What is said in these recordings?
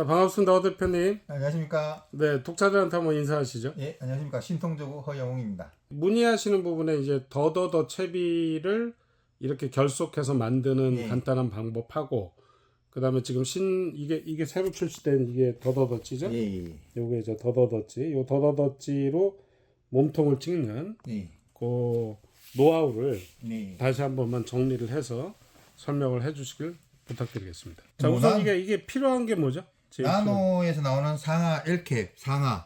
자 반갑습니다 허 대표님. 안녕하십니까? 네 독자들한테 한번 인사하시죠. 예, 안녕하십니까? 신통조구 허영웅입니다. 문의하시는 부분에 이제 더더더 채비를 이렇게 결속해서 만드는 예. 간단한 방법하고 그다음에 지금 신 이게 이게 새로 출시된 이게 더더더찌죠. 예, 예, 요게 이제 더더더찌. 요 더더더찌로 몸통을 찍는 예, 그 노하우를 네. 다시 한 번만 정리를 해서 설명을 해주시길 부탁드리겠습니다. 자 뭐, 우선 난- 이게 이게 필요한 게 뭐죠? 나노에서 나오는 상하 L캡, 상하.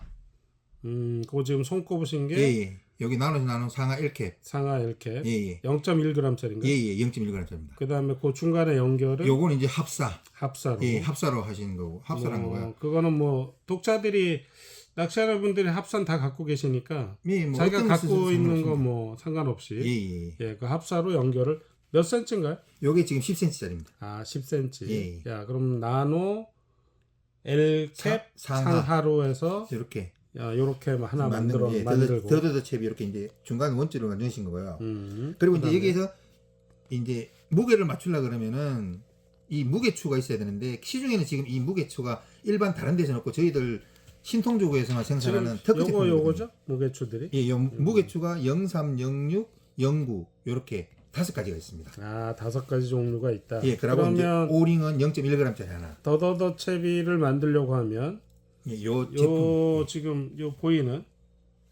음, 그거 지금 손 꼽으신 게 예, 예. 여기 나노에서 나오는 상하 L캡. 상하 이렇게 예, 예. 0.1g짜리인가? 예, 예. 0.1g짜리입니다. 그 다음에 그 중간에 연결을 요거는 이제 합사. 합사로. 예, 합사로 하시는 거고. 합사란 뭐, 거고요. 그거는 뭐 독자들이 낚시하는 분들이 합산 다 갖고 계시니까 예, 뭐 자기가 갖고 있는 거. 뭐 상관없이 예, 예, 예. 예, 그 합사로 연결을 몇 센치인가요? 요게 지금 10cm짜리입니다. 아, 10cm. 예, 야, 그럼 나노 L캡 사- 상하. 상하로 해서 이렇게 야, 요렇게 하나 만든 만들어 거. 예, 만들고. 더더 더더 캡이 이렇게 이제 중간 원줄을 만드신 거고요. 음. 그리고 이제 여기에서 이제 무게를 맞추려 그러면은 이 무게추가 있어야 되는데 시중에는 지금 이 무게추가 일반 다른 데서는 없고 저희들 신통조구에서만 생산하는 특허 요거 제품이거든요. 요거죠? 무게추들이? 예, 요 무게추가 03, 06, 09 요렇게 다섯 가지가 있습니다. 아, 다섯 가지 종류가 있다. 예, 그러고 이제 오링은 0.1g짜리 하나. 더더더 채비를 만들려고 하면 예, 요요 제품 지금 요 보이는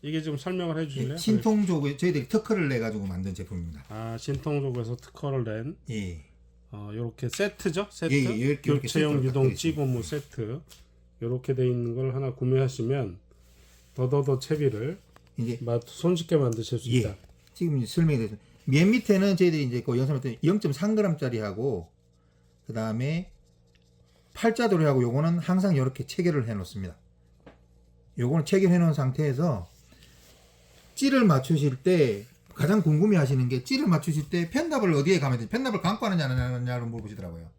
이게 좀 설명을 해 예, 주실래요? 신통조구에 저희들이 특허를 내 가지고 만든 제품입니다. 아, 신통족에서 특허를 낸 예. 어, 요렇게 세트죠? 세트. 예, 예, 이렇게, 이렇게 교체용 세트로 유동 찌고무 세트. 요렇게 돼 있는 걸 하나 구매하시면 더더더 채비를 이제 마- 손쉽게 만드실 수 있다. 예. 지금 이제 설명이 됐습면 맨 밑에는 저희들이 이제 그 영상을 때 0.3g짜리 하고 그 다음에 팔자도리 하고 요거는 항상 이렇게 체결을 해 놓습니다. 요거는 체결해 놓은 상태에서 찌를 맞추실 때 가장 궁금해 하시는 게 찌를 맞추실 때 펜답을 어디에 가면 되지? 펜답을 감고 하느냐 안 하느냐를 물어보시더라고요.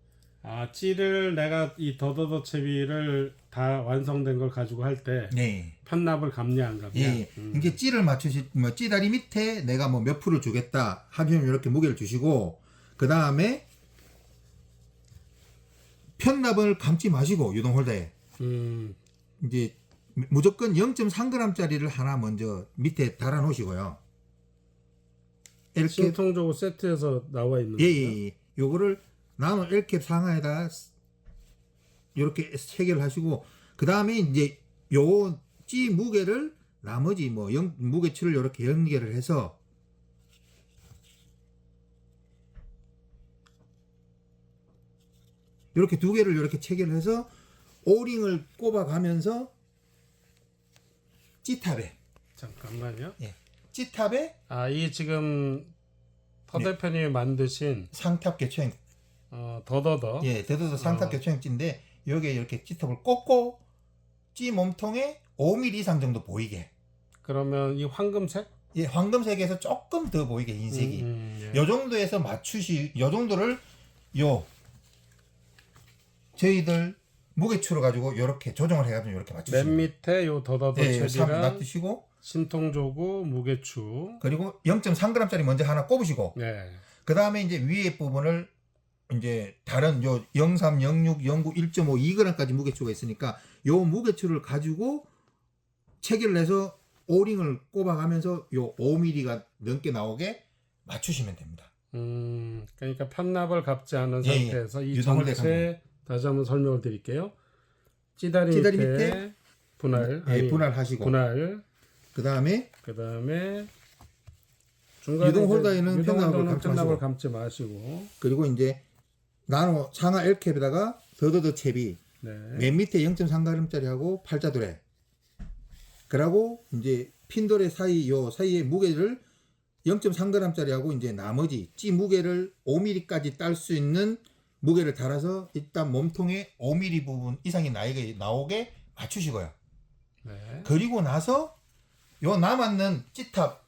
아, 찌를 내가 이 더더더 채비를 다 완성된 걸 가지고 할때 네. 편납을 감냐 안 감냐. 예, 예. 음. 이게 찌를 맞추실 뭐 찌다리 밑에 내가 뭐몇 프를 주겠다 하면 이렇게 무게를 주시고 그 다음에 편납을 감지 마시고 유동 홀더에 음, 이제 무조건 0.3g짜리를 하나 먼저 밑에 달아 놓으시고요. 이렇게 신통족 세트에서 나와 있는 예? 예, 예. 요거를 나노 L캡 상하에다 이렇게 체결을 하시고 그 다음에 이제 요 찌 무게를 나머지 뭐 연, 무게추를 이렇게 연결을 해서 이렇게 두 개를 이렇게 체결을 해서 오링을 꼽아가면서 찌탑에 잠깐만요. 예. 찌탑에 아, 이 지금 터 네. 대표님이 만드신 상탑 개초형 어, 더더더 예, 대도도 상탑 어. 교체형 찌인데 여기에 이렇게 찌탑을 꽂고 찌 몸통에 5mm 이상 정도 보이게. 그러면 이 황금색? 예, 황금색에서 조금 더 보이게 흰색이. 음, 음, 예. 요 정도에서 맞추시, 요 정도를 요 저희들 무게추로 가지고 이렇게 조정을 해가지고 이렇게 맨 맞추시면 밑에 요 더더더 예, 예, 삽 채비랑 놔두시고 신통조구 무게추. 그리고 0.3g짜리 먼저 하나 꼽으시고 네. 그 다음에 이제 위에 부분을 이제 다른 요 03, 06, 09, 1.5, 2g까지 무게추가 있으니까 요 무게추를 가지고 체결을 해서 오링을 꼽아가면서 요 5mm가 넘게 나오게 맞추시면 됩니다. 음, 그러니까 편납을 갚지 않은 예, 예. 상태에서 이 전체 다시 한번 설명을 드릴게요. 찌다리, 찌다리 밑에, 밑에 분할, 예, 아니, 분할하시고 분할, 그 다음에 그 다음에 중간에 유동 홀더에는 편납을. 감지 마시고, 그리고 이제 나노 상하 L캡에다가 더더더 챕이 네. 맨 밑에 0.3g짜리하고 팔자도래. 그러고 이제 핀도레 사이 요 사이의 무게를 0.3g짜리하고 이제 나머지 찌 무게를 5mm까지 딸 수 있는 무게를 달아서 일단 몸통에 5mm 부분 이상이 나이게 나오게 맞추시고요. 네. 그리고 나서 요 남았는 찌탑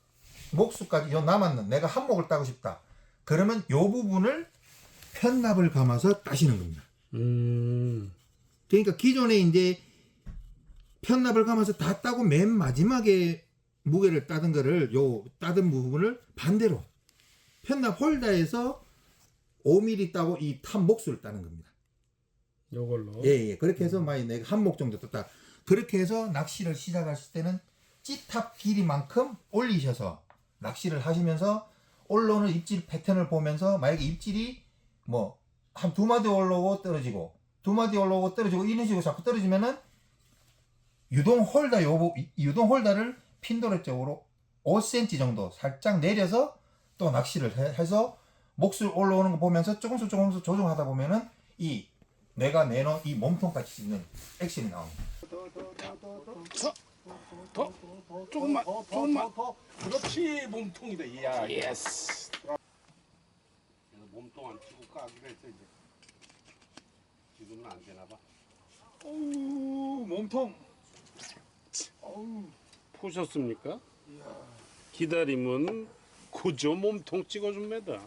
목수까지 요 남았는 내가 한목을 따고 싶다. 그러면 요 부분을 편납을 감아서 따시는 겁니다. 음, 그러니까 기존에 이제 편납을 감아서 다 따고 맨 마지막에 무게를 따던 거를 요 따던 부분을 반대로 편납 홀더에서 5mm 따고 이탑 목수를 따는 겁니다. 요걸로. 예, 예. 그렇게 해서 많이 내가 한 목 정도 떴다. 그렇게 해서 낚시를 시작하실 때는 찌탑 길이만큼 올리셔서 낚시를 하시면서 올라오는 입질 패턴을 보면서 만약에 입질이 뭐 한 두 마디 올라오고 떨어지고 두 마디 올라오고 떨어지고 이런 식으로 자꾸 떨어지면은 유동 홀더 요 유동 홀더를 핀도레 쪽으로 5cm 정도 살짝 내려서 또 낚시를 해- 해서 몫을 올라오는 거 보면서 조금씩 조금씩 조정하다 보면은 이 내가 내놓은 이 몸통까지 씹는 액션이 나옵니다. 더 조금만 조금만 그렇지 몸통이다 이야 예스 안 치고 까기로 했어 이제. 지금은 안 되나 봐. 어우 몸통. 어우. 보셨습니까? 기다리면 고조 몸통 찍어줍니다